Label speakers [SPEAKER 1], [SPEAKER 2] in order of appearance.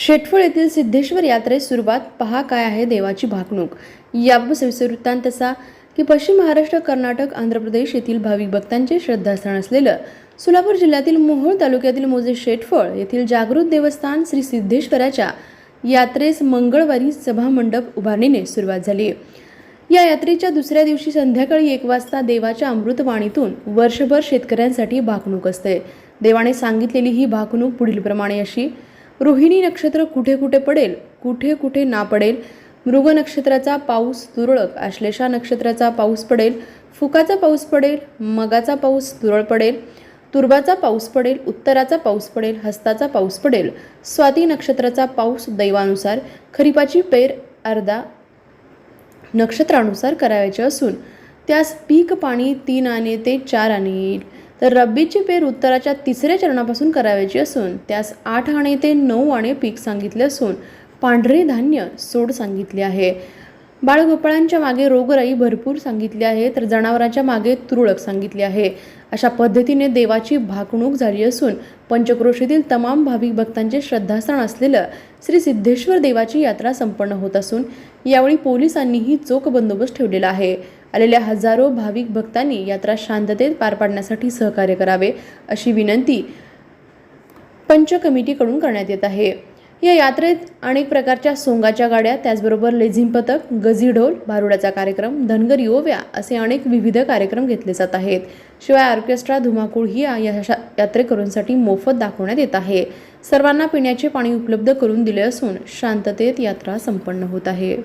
[SPEAKER 1] शेटफळ येथील सिद्धेश्वर यात्रेस सुरुवात पहा काय आहे देवाची भाकणूक याबाबत वृत्तांत असा की पश्चिम महाराष्ट्र कर्नाटक आंध्र प्रदेश येथील भाविक भक्तांचे श्रद्धास्थान असलेलं सोलापूर जिल्ह्यातील मोहोळ तालुक्यातील मोजे शेटफळ येथील जागृत देवस्थान श्री सिद्धेश्वराच्या यात्रेस मंगळवारी सभा मंडप उभारणीने सुरुवात झाली या यात्रेच्या दुसऱ्या दिवशी संध्याकाळी एक वाजता देवाच्या अमृतवाणीतून वर्षभर शेतकऱ्यांसाठी भाकणूक असते देवाने सांगितलेली ही भाकणूक पुढीलप्रमाणे अशी रोहिणी नक्षत्र कुठे कुठे पडेल कुठे कुठे ना पडेल मृग नक्षत्राचा पाऊस तुरळक आश्लेषा नक्षत्राचा पाऊस पडेल फुकाचा पाऊस पडेल मगाचा पाऊस तुरळ पडेल तुर्बाचा पाऊस पडेल उत्तराचा पाऊस पडेल हस्ताचा पाऊस पडेल स्वाती नक्षत्राचा पाऊस दैवानुसार खरीपाची पेर अर्धा नक्षत्रानुसार करावयाचे असून त्यास पीक पाणी तीन आणे ते चार आणे येईल तर रब्बीची पेर उत्तराच्या तिसऱ्या चरणापासून करावयाची असून त्यास आठ आणे ते नऊ आणे पीक सांगितले असून पांढरे धान्य सोड सांगितले आहे बाळगोपाळांच्या मागे रोगराई भरपूर सांगितली आहे तर जनावरांच्या मागे तुरळक सांगितली आहे अशा पद्धतीने देवाची भाकणूक झाली असून पंचक्रोशीतील तमाम भाविक भक्तांचे श्रद्धास्थान असलेलं श्री सिद्धेश्वर देवाची यात्रा संपन्न होत असून यावेळी पोलिसांनीही चोख बंदोबस्त ठेवलेला आहे आलेल्या हजारो भाविक भक्तांनी यात्रा शांततेत पार पाडण्यासाठी सहकार्य करावे अशी विनंती पंच कमिटीकडून करण्यात येत आहे या यात्रेत अनेक प्रकारच्या सोंगाच्या गाड्या त्याचबरोबर लेझिम पथक गझी ढोल भारुडाचा कार्यक्रम धनगर ओव्या असे अनेक विविध कार्यक्रम घेतले जात आहेत शिवाय ऑर्केस्ट्रा धुमाकूळ ही या यात्रेकरूंसाठी मोफत दाखवण्यात येत आहे सर्वांना पिण्याचे पाणी उपलब्ध करून दिले असून शांततेत यात्रा संपन्न होत आहे